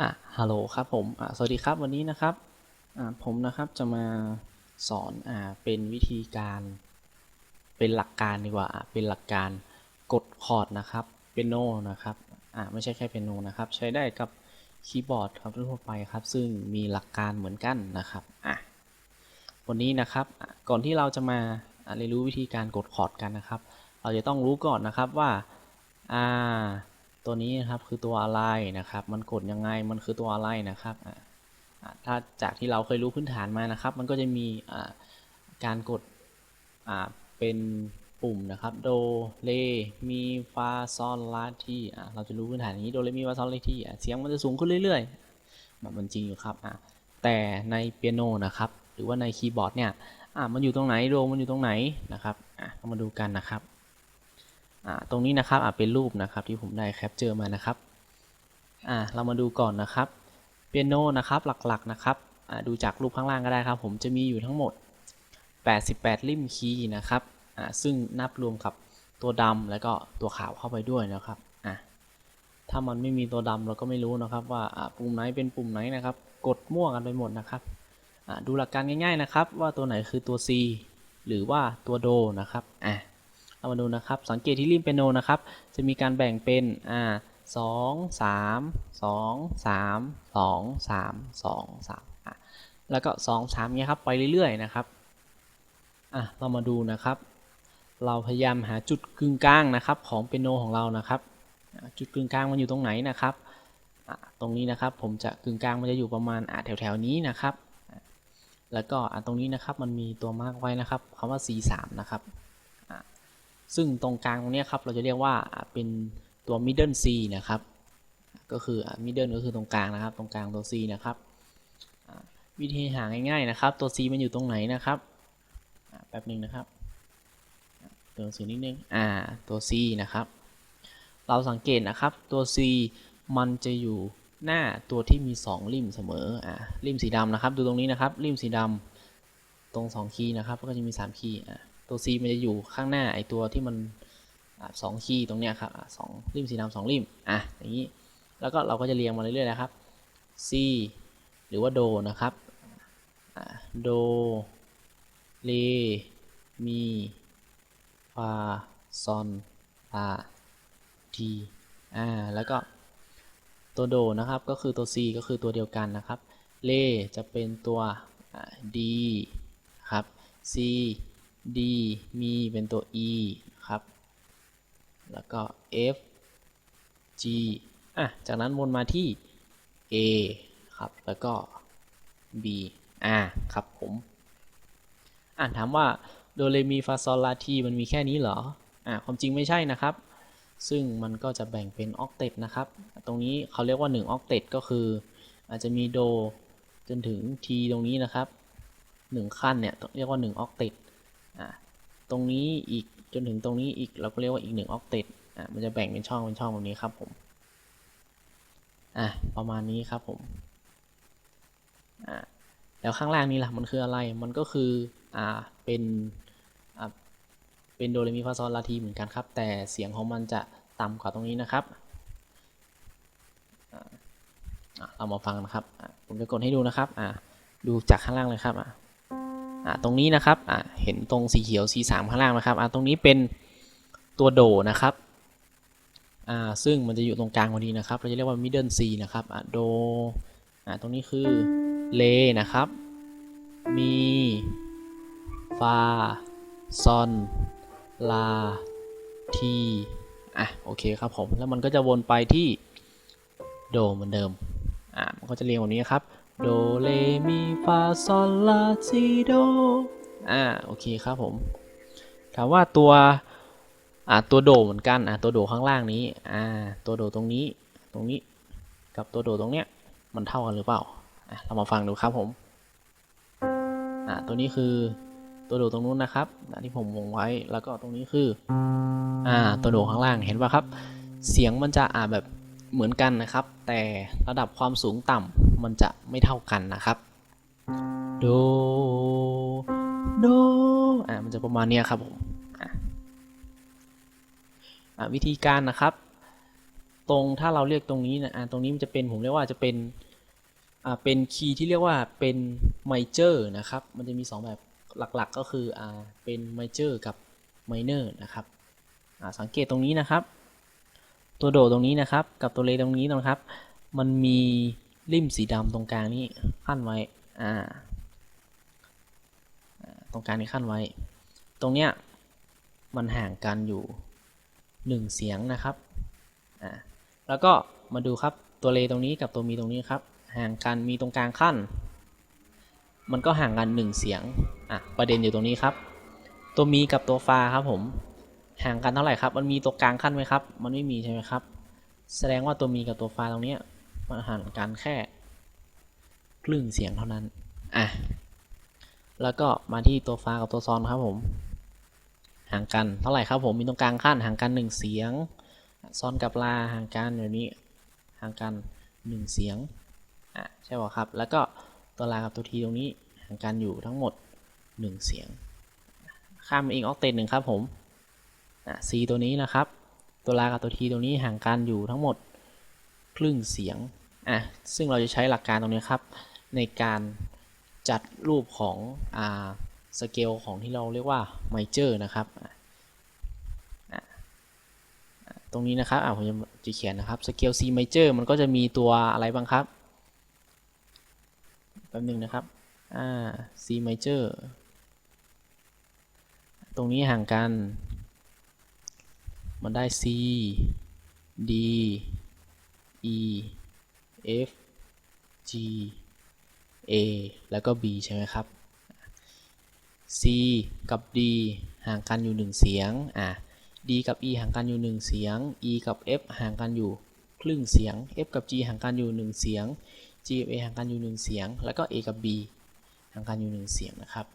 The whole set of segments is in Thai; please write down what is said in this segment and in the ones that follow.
อะฮัลโหลครับผมอะสวัสดีครับวันนี้นะครับอะผมนะครับจะมาสอนอ่าเป็นวิธีการ เป็นหลักการดีกว่าอะเป็นหลักการกดคอร์ดนะครับเปียโนนะครับอะไม่ใช่แค่เปียโนนะครับ ใช้ได้กับคีย์บอร์ดครับทั่วไปครับ ซึ่งมีหลักการเหมือนกันนะครับอะวันนี้นะครับก่อนที่เราจะมาะเรียนรู้วิธีการกดคอร์ดกันนะครับ เราจะต้องรู้ก่อนนะครับว่าอ่า ตัวนี้นะครับคือตัวอะไรนะครับ มันกดยังไงมันคือตัวอะไรนะครับถ้าจากที่เราเคยรู้พื้นฐานมานะครับ มันก็จะมีการกดเป็นปุ่มนะครับโดเรมีฟาซอลลาที่เราจะรู้พื้นฐานอย่างนี้โดเรมีฟาซอลลาที่เสียงมันจะสูงขึ้นเรื่อยๆมันมันจริงอยู่ครับแต่ในเปียโนนะครับ หรือว่าในคีย์บอร์ดเนี่ยมันอยู่ตรงไหนโดมันอยู่ตรงไหนนะครับเรามาดูกันนะครับ ตรงนี้นะครับอ่าเป็นรูปนะครับที่ผมได้แคปเจอร์มานะครับเรามาดูก่อนนะครับเปียโนนะครับหลักๆนะครับดูจากรูปข้างล่างก็ได้ครับ ผมจะมีอยู่ทั้งหมด 88 ริมคีย์นะครับซึ่งนับรวมกับตัวดำแล้วก็ตัวขาวเข้าไปด้วยนะครับถ้ามันไม่มีตัวดำเราก็ไม่รู้นะครับว่าปุ่มไหนเป็นปุ่มไหนนะครับ กดมั่วกันไปหมดนะครับดูหลักการง่ายๆนะครับ ว่าตัวไหนคือตัว C หรือว่าตัวโดนะครับอ่า เรามาดูนะครับ สังเกตที่ริมเปียโนนะครับ จะมีการแบ่งเป็นอ่าสองสามสองสามสองสามสองสามอะแล้วก็สองสามเนี้ยครับไปเรื่อยๆนะครับอะเรามาดูนะครับ เราพยายามหาจุดกึ่งกลางนะครับของเปียโนของเรานะครับ จุดกึ่งกลางมันอยู่ตรงไหนนะครับตรงนี้นะครับผมจะกึ่งกลางมันจะอยู่ประมาณแถวๆนี้นะครับ แล้วก็ตรงนี้นะครับมันมีตัวมาร์กไว้นะครับคำว่า C3 นะครับ ซึ่งตรงกลางตรงนี้ครับเราจะเรียกว่าเป็นตัว middle C นะครับ ก็คือ middle ก็คือตรงกลางนะครับ ตรงกลางตัว C นะครับวิธีหาง่ายๆนะครับ ตัว C มันอยู่ตรงไหนนะครับแป๊บหนึ่งนะครับตัวหนังสือนิดนึงอ่าตัว C นะครับ เราสังเกตนะครับตัว C มันจะอยู่หน้าตัวที่มี 2 ริมเสมออ่าริมสีดำนะครับ ดูตรงนี้นะครับ ริมสีดำตรง 2 คีย์นะครับ ก็จะมี 3 คีย์อ่า ตัว C มันจะอยู่ข้างหน้าไอตัวที่มันอสองคีย์ตรงเนี้ยครับสองริมสีดำสองริมอะอย่างนี้แล้วก็เราก็จะเรียงมาเรื่อยๆนะครับ C หรือว่าโดนะครับโดเรมีฟาซอนลาทีอ่าแล้วก็ตัวโดนะครับก็คือตัว C ก็คือตัวเดียวกันนะครับเรจะเป็นตัว D ครับ C D มีเป็นตัว E ครับ แล้วก็ F G อะ จากนั้นวนมาที่ A ครับ แล้วก็ B อ่าครับผม อ่านถามว่าโดเรมีฟาซอลลาทีมันมีแค่นี้เหรอ อ่าความจริงไม่ใช่นะครับ ซึ่งมันก็จะแบ่งเป็นออกเต t นะครับ ตรงนี้เขาเรียกว่า 1 ออกเต t ก็คือ อาจจะมีโดจนถึง T ตรงนี้นะครับ 1 ขั้นเนี่ยเรียกว่า 1 ออกเต t อ่า ตรงนี้อีกจนถึงตรงนี้อีกเราก็เรียกว่าอีกหนึ่งออกเต t อ่ามันจะแบ่งเป็นช่องเป็นช่องแบบนี้ครับผมอ่าประมาณนี้ครับผมอ่าแล้วข้างล่างนี้ล่ะมันคืออะไรมันก็คืออ่าเป็นอ่าเป็นโดเรมีฟาซอลลาทีเหมือนกันครับ แต่เสียงของมันจะต่ำกว่าตรงนี้นะครับอ่าอ่าเรามาฟังนะครับผมจะกดให้ดูนะครับอ่าดูจากข้างล่างเลยครับอ่ ตรงนี้นะครับเห็นตรงสีเขียว C3 ข้างล่างนะครับตรงนี้เป็นตัวโดนะครับซึ่งมันจะอยู่ตรงกลางพอดีนะครับ เราจะเรียกว่า middle C นะครับโดตรงนี้คือเลนะครับ มีฟาซอนลาทีอะโอเคครับผม แล้วมันก็จะวนไปที่โดเหมือนเดิมอ่ามันก็จะเรียงแบบนี้ครับ โดเรมีฟาซอลลาซีโดอ่าโอเคครับผม ถามว่าตัวอ่าตัวโดเหมือนกันอ่าตัวโดข้างล่างนี้อ่าตัวโดตรงนี้ตรงนี้กับตัวโดตรงเนี้ยมันเท่ากันหรือเปล่าอะเรามาฟังดูครับผมอ่าตัวนี้คือตัวโดตรงนู้นนะครับที่ผมวงไว้แล้วก็ตรงนี้คืออ่าตัวโดข้างล่างเห็นป่ะครับ เสียงมันจะอ่าแบบเหมือนกันนะครับ แต่ระดับความสูงต่ำ มันจะไม่เท่ากันนะครับ โด โด อ่ามันจะประมาณนี้ครับผมอะวิธีการนะครับ ตรงถ้าเราเรียกตรงนี้นะอ่าตรงนี้มันจะเป็นผมเรียกว่าจะเป็นอ่าเป็นคีย์ที่เรียกว่าเป็นไมเจอร์นะครับ มันจะมีสองแบบหลักๆก็คืออ่าเป็นไมเจอร์กับไมเนอร์นะครับอ่าสังเกตตรงนี้นะครับ ตัวโดดตรงนี้นะครับ กับตัวเลตรงนี้นะครับ มันมี ริมสีดำตรงกลางนี่ขั้นไว้ อ่า ตรงกลางนี่ขั้นไว้ ตรงเนี้ยมันห่างกันอยู่หนึ่งเสียงนะครับ อ่า แล้วก็มาดูครับตัวเลตรงนี้กับตัวมีตรงนี้ครับ ห่างกันมีตรงกลางขั้น มันก็ห่างกันหนึ่งเสียง อะ ประเด็นอยู่ตรงนี้ครับ ตัวมีกับตัวฟาครับผม ห่างกันเท่าไหร่ครับ มันมีตัวกลางขั้นไหมครับ มันไม่มีใช่ไหมครับ แสดงว่าตัวมีกับตัวฟาตรงเนี้ย มันห่างกันแค่ครึ่งเสียงเท่านั้น อะ แล้วก็มาที่ตัวฟ้ากับตัวซอนครับผม ห่างกันเท่าไหร่ครับผม มีตรงกลางขั้นห่างกันหนึ่งเสียง ซอนกับลาห่างกันแบบนี้ ห่างกันหนึ่งเสียง อะ ใช่ป่ะครับ แล้วก็ตัวลากับตัวทีตรงนี้ห่างกันอยู่ทั้งหมดหนึ่งเสียง ข้ามอีกออกเตนหนึ่งครับผม อะ C ตัวนี้นะครับ ตัวลากับตัวทีตรงนี้ห่างกันอยู่ทั้งหมดครึ่งเสียง อะซึ่งเราจะใช้หลักการตรงนี้ครับ ในการจัดรูปของอ่าสเกลของที่เราเรียกว่าไมเจอร์นะครับตรงนี้นะครับอะผมจะจะเขียนนะครับสเกล C major มันก็จะมีตัวอะไรบ้างครับแป๊บหนึงนะครับอ่า C major ตรงนี้ห่างกัน มันได้ C D E F G A แล้วก็ B ใช่ไหมครับ C กับ D ห่างกันอยู่ 1 เสียงอะ D กับ E ห่างกันอยู่ 1 เสียง E กับ F ห่างกันอยู่ครึ่งเสียง F กับ G ห่างกันอยู่ 1 เสียง G กับ A ห่างกันอยู่ 1 เสียง แล้วก็ A กับ B ห่างกันอยู่ 1 เสียงนะครับ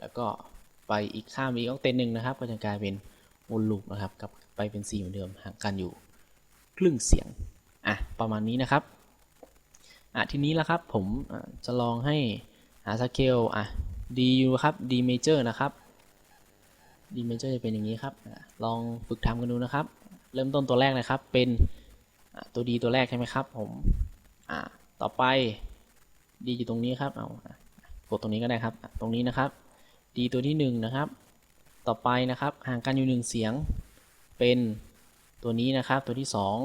แล้วก็ไปอีกข้ามอีกออกเตนหนึ่งนะครับ ก็จะกลายเป็นวนลูปนะครับ กลับไปเป็น C เหมือนเดิมห่างกันอยู่ครึ่งเสียง อะ ประมาณนี้นะครับ อะทีนี้แล้วครับผมจะลองให้หาสเกลอะ D อยู่ครับ D major นะครับ D major จะเป็นอย่างนี้ครับ ลองฝึกทำกันดูนะครับ เริ่มต้นตัวแรกเลยครับ เป็นตัว D ตัวแรกใช่ไหมครับ ผมอะต่อไป D อยู่ตรงนี้ครับเอากดตรงนี้ก็ได้ครับ ตรงนี้นะครับ D ตัวที่หนึ่งนะครับ ต่อไปนะครับห่างกันอยู่หนึ่งเสียง เป็นตัวนี้นะครับ ตัวที่สอง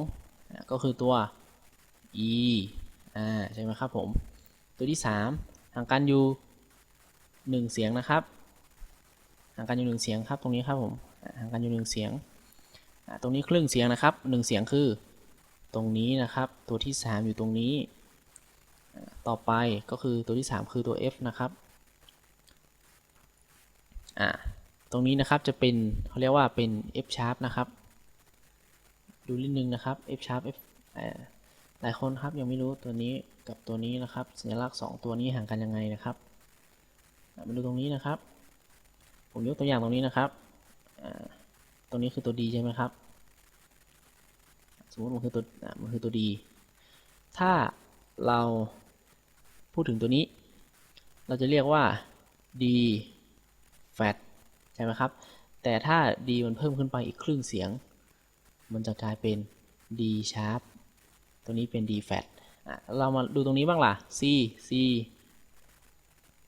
ก็คือตัว E อ่าใช่ไหมครับผม ตัวที่สามห่างกันอยู่หนึ่งเสียงนะครับ ห่างกันอยู่หนึ่งเสียงครับตรงนี้ครับผมห่างกันอยู่หนึ่งเสียงตรงนี้ครึ่งเสียงนะครับหนึ่งเสียงคือตรงนี้นะครับ ตัวที่สามอยู่ตรงนี้ ต่อไปก็คือตัวที่สามคือตัว F นะครับอ่าตรงนี้นะครับจะเป็นเขาเรียกว่าเป็น F sharp นะครับ ดูนิดนึงนะครับ F sharp F หลายคนครับยังไม่รู้ตัวนี้กับตัวนี้นะครับ สัญลักษณ์ 2 ตัวนี้ห่างกันยังไงนะครับมาดูตรงนี้นะครับ ผมยกตัวอย่างตรงนี้นะครับตรงนี้คือตัว D ใช่ไหมครับ สมมติมันคือตัวมันคือตัว D ถ้าเราพูดถึงตัวนี้ เราจะเรียกว่า D fat ใช่ไหมครับ แต่ถ้า D มันเพิ่มขึ้นไปอีกครึ่งเสียง มันจะกลายเป็น D sharp ตัวนี้เป็น D flat อะเรามาดูตรงนี้บ้างล่ะ C C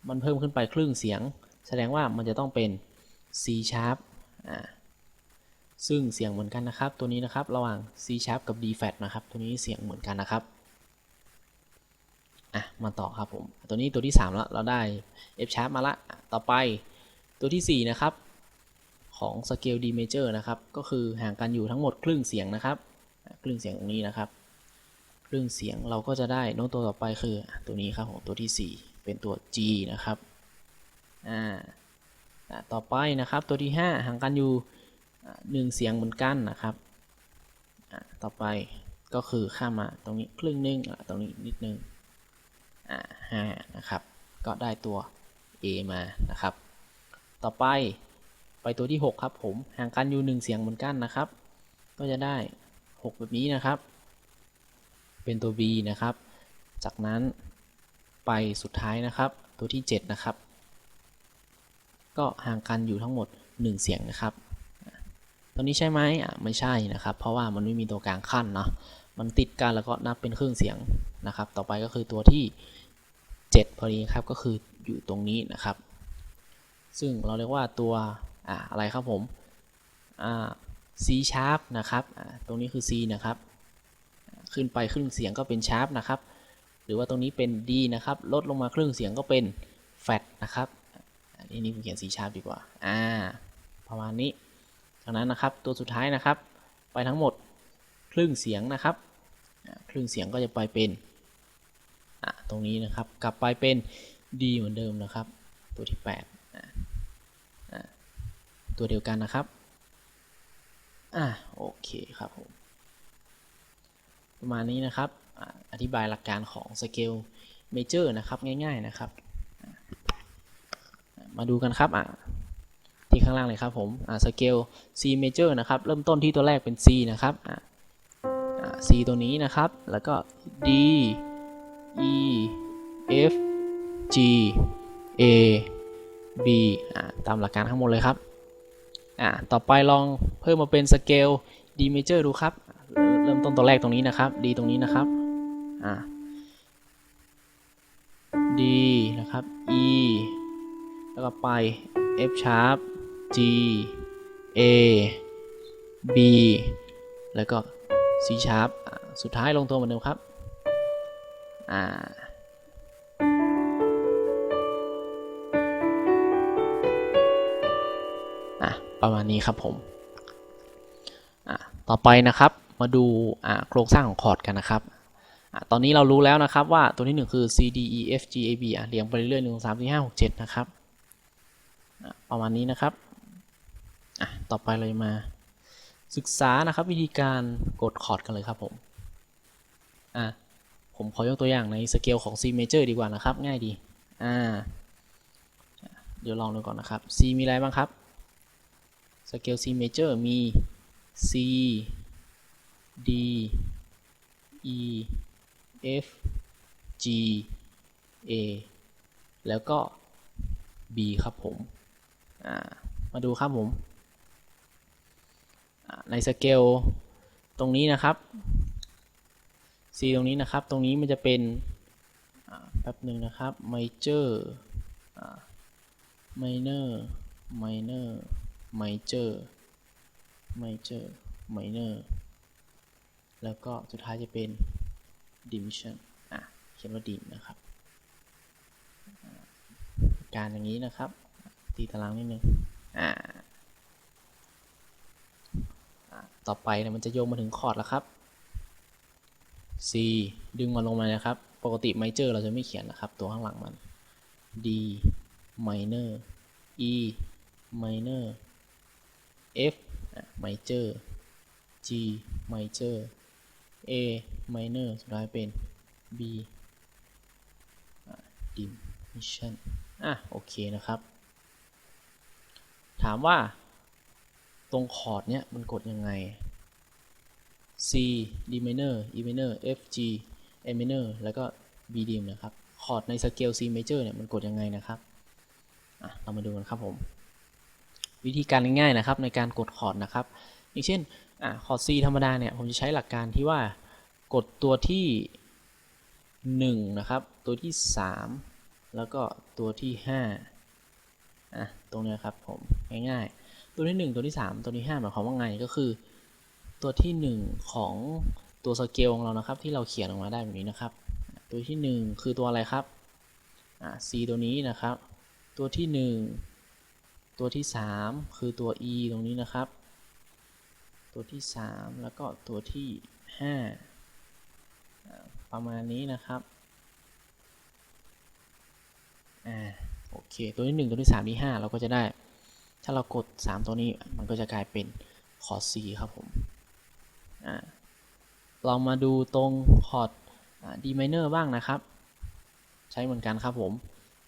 มันเพิ่มขึ้นไปครึ่งเสียง แสดงว่ามันจะต้องเป็น C sharp อ่าซึ่งเสียงเหมือนกันนะครับ ตัวนี้นะครับระหว่าง C sharp กับ D flat นะครับ ตัวนี้เสียงเหมือนกันนะครับอะมาต่อครับผมตัวนี้ตัวที่3แล้วเราได้ F sharp มาละต่อไปตัวทีสี่4 นะครับ ของสเกล D major นะครับ ก็คือห่างกันอยู่ทั้งหมดครึ่งเสียงนะครับ ครึ่งเสียงตรงนี้นะครับ ครึ่องเสียงเราก็จะได้โน้ตตัวต่อไปคือตัวนี้ครับผมตัวที่ 4 เป็นตัว G นะครับอ่าต่อไปนะครับตัวที่ 5 ห่างกันอยู่อะหนึ่งเสียงเหมือนกันนะครับต่อไปก็คือข้ามมาตรงนี้ครึ่งหนึงอะตรงนี้นิดนึงอ่าห้านะครับ ก็ได้ตัว A มานะครับ ต่อไปไปตัวที่ 6 ครับผมห่างกันอยู่หนึ่งเสียงเหมือนกันนะครับ ก็จะได้ 6 แบบนี้นะครับ เป็นตัว B นะครับ จากนั้นไปสุดท้ายนะครับ ตัวที่ 7 นะครับ ก็ห่างกันอยู่ทั้งหมด 1 เสียงนะครับ ตัวนี้ใช่ไหมอะไม่ใช่นะครับ เพราะว่ามันไม่มีตัวกลางขั้นเนาะมันติดกันแล้วก็นับเป็นเครื่องเสียงนะครับ ต่อไปก็คือตัวที่ 7 พอดีครับก็คืออยู่ตรงนี้นะครับ ซึ่งเราเรียกว่าตัวอ่าอะไรครับผมอ่า C sharp นะครับ ตรงนี้คือ C นะครับ ขึ้นไปครึ่งเสียงก็เป็น sharp นะครับ หรือว่าตรงนี้เป็น D นะครับ ลดลงมาครึ่งเสียงก็เป็น flat นะครับอันนี้ผมเขียน C sharp ดีกว่า อ่า ประมาณนี้ จากนั้นนะครับ ตัวสุดท้ายนะครับ ไปทั้งหมดครึ่งเสียงนะครับ ครึ่งเสียงก็จะไปเป็น อ่าตรงนี้นะครับ กลับไปเป็น D เหมือนเดิมนะครับ ตัวที่8อ่าตัวเดียวกันนะครับ อ่าโอเคครับผม ประมาณนี้นะครับ อธิบายหลักการของสเกลเมเจอร์นะครับง่าย ๆนะครับ มาดูกันครับที่ข้างล่างเลยครับผมสเกล C major นะครับ เริ่มต้นที่ตัวแรกเป็น C นะครับ C ตัวนี้นะครับ แล้วก็ D E F G A B อ่าตามหลักการทั้งหมดเลยครับ ต่อไปลองเพิ่มมาเป็นสเกล D major ดูครับ เริ่มต้นตัวแรกตรงนี้นะครับ D ตรงนี้นะครับอ่า D นะครับ E แล้วก็ไป F sharp G A B แล้วก็ C sharp อ่าสุดท้ายลงตัวเหมือนเดิมครับอ่าอะประมาณนี้ครับผมอะต่อไปนะครับ มาดูโครงสร้างของคอร์ดกันนะครับอตอนนี้เรารู้แล้วนะครับว่าตัวที่หนึ่งคือ C D E F G A B อะเรียงไปเรื่อยๆหนึ่งสองสามสี่ห้าหกเจ็ดนะครับประมาณนี้นะครับต่อไปเลยมา ศึกษานะครับวิธีการกดคอร์ดกันเลยครับผมผมขอยกตัวอย่างในสเกลของ C major ดีกว่านะครับ ง่ายดีเดี๋ยวลองดูก่อนนะครับ C มีอะไรบ้างครับสเกล C major มี C D E F G A แล้วก็ B ครับผมมาดูครับผมในสเกลตรงนี้นะครับ C ตรงนี้นะครับ ตรงนี้มันจะเป็นแป๊บหนึ่งนะครับ major อ่า minor minor major major minor แล้วก็สุดท้ายจะเป็น diminution อะเขียนว่าดิมนะครับ การอย่างนี้นะครับ ตีตารางนิดนึงอ่าต่อไปเนี่ยมันจะโยงมาถึงคอร์ดแล้วครับ C ดึงมันลงมานะครับ ปกติ major เราจะไม่เขียนนะครับ ตัวข้างหลังมัน D minor E minor F อะ major G major A minor สุดท้ายเป็น B diminution อะ โอเคนะครับ ถามว่า ตรงคอร์ดเนี้ยมันกดยังไง C D minor E minor F G A minor แล้วก็ B dim นะครับ คอร์ดในสเกล C major เนี่ยมันกดยังไงนะครับอะเรามาดูกันครับผม วิธีการง่ายๆนะครับในการกดคอร์ดนะครับ อย่างเช่น อะคอร์ด C ธรรมดาเนี่ย ผมจะใช้หลักการที่ว่ากดตัวที่ 1 นะครับ ตัวที่ 3 แล้วก็ตัวที่5อะตรงนี้ครับผมง่ายๆ ตัวที่ 1 ตัวที่ 3 ตัวที่5หมายความว่าไงก็คือ ตัวที่ 1 ของตัวสเกลของเรานะครับ ที่เราเขียนออกมาได้แบบนี้นะครับ ตัวที่ 1 คือตัวอะไรครับอ่า C ตัวนี้นะครับ ตัวที่ 1 ตัวที่ 3 คือตัว E ตรงนี้นะครับ ตัวที่ 3 แล้วก็ตัวที่5อ่าประมาณนี้นะครับอ่าโอเค ตัวที่ 1 ตัวที่ 3 ที่ 5 เราก็จะได้ ถ้าเรากด 3 ตัวนี้มันก็จะกลายเป็นคอร์ด C ครับผมอ่าเรามาดูตรงคอร์ด D minor บ้างนะครับ ใช้เหมือนกันครับผม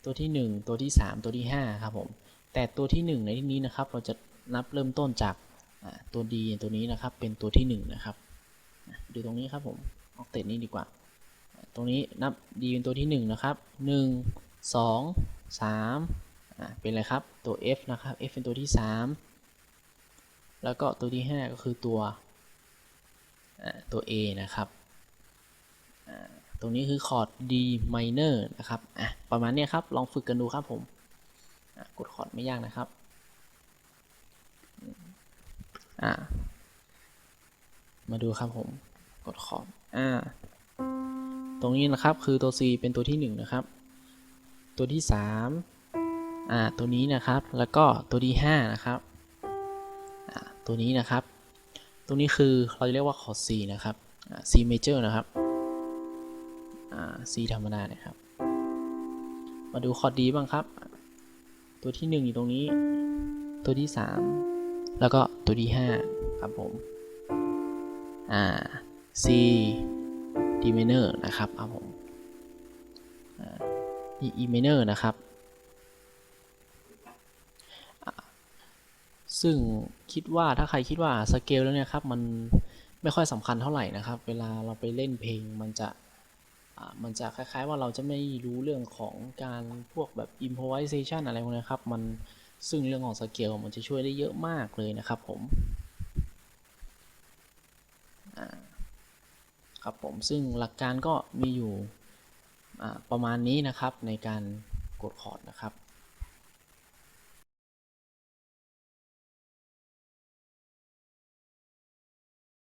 ตัวที่ 1 ตัวที่ 3 ตัวที่ 5 ครับผม แต่ตัวที่ 1 ในที่นี้นะครับ เราจะนับเริ่มต้นจาก ตัว D ตัวนี้นะครับเป็นตัวที่ 1 นะครับดูตรงนี้ครับผมออกเตนี้ดีกว่า ตรงนี้นับ D เป็นตัวที่ 1 นะครับ 1 2 3อ่าเป็นอะไรครับ ตัว F นะครับ F เป็นตัวที่ 3 แล้วก็ตัวที่ 5 ก็คือตัวตัว A นะครับตรงนี้คือคอร์ด D minor นะครับ อะ ประมาณนี้ครับ ลองฝึกกันดูครับผม กดคอร์ดไม่ยากนะครับ อ่า มาดูครับผม กดคอร์ดอ่า ตรงนี้นะครับคือตัว C เป็นตัวที่ 1 นะครับ ตัวที่ 3 อ่า ตัวนี้นะครับ แล้วก็ตัวที่ 5 นะครับ อ่า ตัวนี้นะครับตัวนี้คือเราเรียกว่าคอร์ด C นะครับอ่า C major นะครับ อ่า C ธรรมดานะครับ มาดูคอร์ด D บ้างครับ ตัวที่ 1 อยู่ตรงนี้ ตัวที่ 3 แล้วก็ตัวที่ 5 ครับผม อ่า C D minor นะครับครับผม E E minor นะครับ ซึ่งคิดว่าถ้าใครคิดว่าสเกลแล้วเนี่ยครับ มันไม่ค่อยสำคัญเท่าไหร่นะครับ เวลาเราไปเล่นเพลงมันจะมันจะคล้ายๆว่าเราจะไม่รู้เรื่องของการพวกแบบ improvisation อะไรพวกนี้ครับ มัน ซึ่งเรื่องของสเกลมันจะช่วยได้เยอะมากเลยนะครับผมครับผมซึ่งหลักการก็มีอยู่ประมาณนี้นะครับในการกดคอร์ดนะครับ